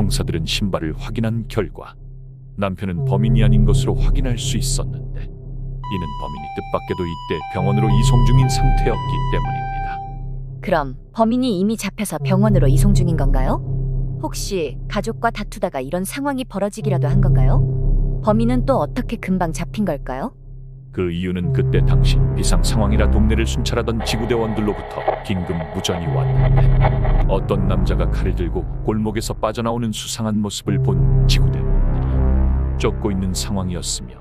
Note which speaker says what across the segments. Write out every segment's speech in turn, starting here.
Speaker 1: 형사들은 신발을 확인한 결과 남편은 범인이 아닌 것으로 확인할 수 있었는데 이는 범인이 뜻밖에도 이때 병원으로 이송 중인 상태였기 때문입니다.
Speaker 2: 그럼 범인이 이미 잡혀서 병원으로 이송 중인 건가요? 혹시 가족과 다투다가 이런 상황이 벌어지기라도 한 건가요? 범인은 또 어떻게 금방 잡힌 걸까요?
Speaker 1: 그 이유는 그때 당시 비상 상황이라 동네를 순찰하던 지구대원들로부터 긴급 무전이 왔는데 어떤 남자가 칼을 들고 골목에서 빠져나오는 수상한 모습을 본 지구대원들이 쫓고 있는 상황이었으며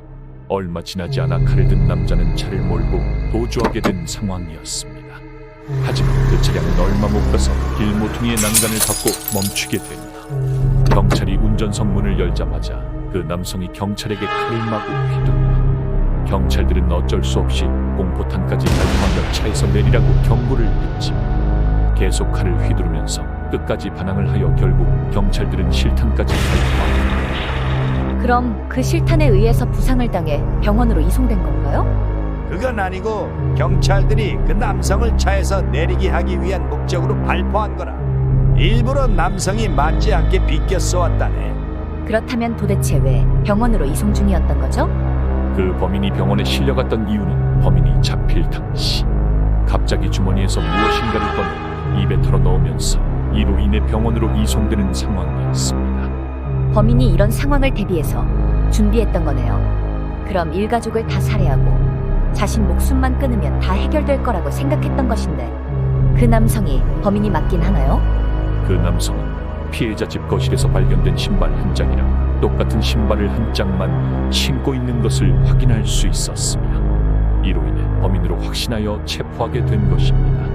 Speaker 1: 얼마 지나지 않아 칼을 든 남자는 차를 몰고 도주하게 된 상황이었습니다. 하지만 그 차량은 얼마 못 가서 길 모퉁이의 난간을 받고 멈추게 됩니다. 경찰이 운전석 문을 열자마자 그 남성이 경찰에게 칼을 마구 휘둘러 경찰들은 어쩔 수 없이 공포탄까지 발포하며 차에서 내리라고 경고를 했지만 계속 칼을 휘두르면서 끝까지 반항을 하여 결국 경찰들은 실탄까지 발포하고
Speaker 2: 그럼 그 실탄에 의해서 부상을 당해 병원으로 이송된 건가요?
Speaker 3: 그건 아니고 경찰들이 그 남성을 차에서 내리게 하기 위한 목적으로 발포한 거라. 일부러 남성이 맞지 않게 비껴 쏘았다네.
Speaker 2: 그렇다면 도대체 왜 병원으로 이송 중이었던 거죠?
Speaker 1: 그 범인이 병원에 실려갔던 이유는 범인이 잡힐 당시 갑자기 주머니에서 무엇인가를 꺼내 입에 털어 넣으면서 이로 인해 병원으로 이송되는 상황이었습니다.
Speaker 2: 범인이 이런 상황을 대비해서 준비했던 거네요. 그럼 일가족을 다 살해하고 자신 목숨만 끊으면 다 해결될 거라고 생각했던 것인데 그 남성이 범인이 맞긴 하나요?
Speaker 1: 그 남성은 피해자 집 거실에서 발견된 신발 한 짝이랑 똑같은 신발을 한 짝만 신고 있는 것을 확인할 수 있었으며 이로 인해 범인으로 확신하여 체포하게 된 것입니다.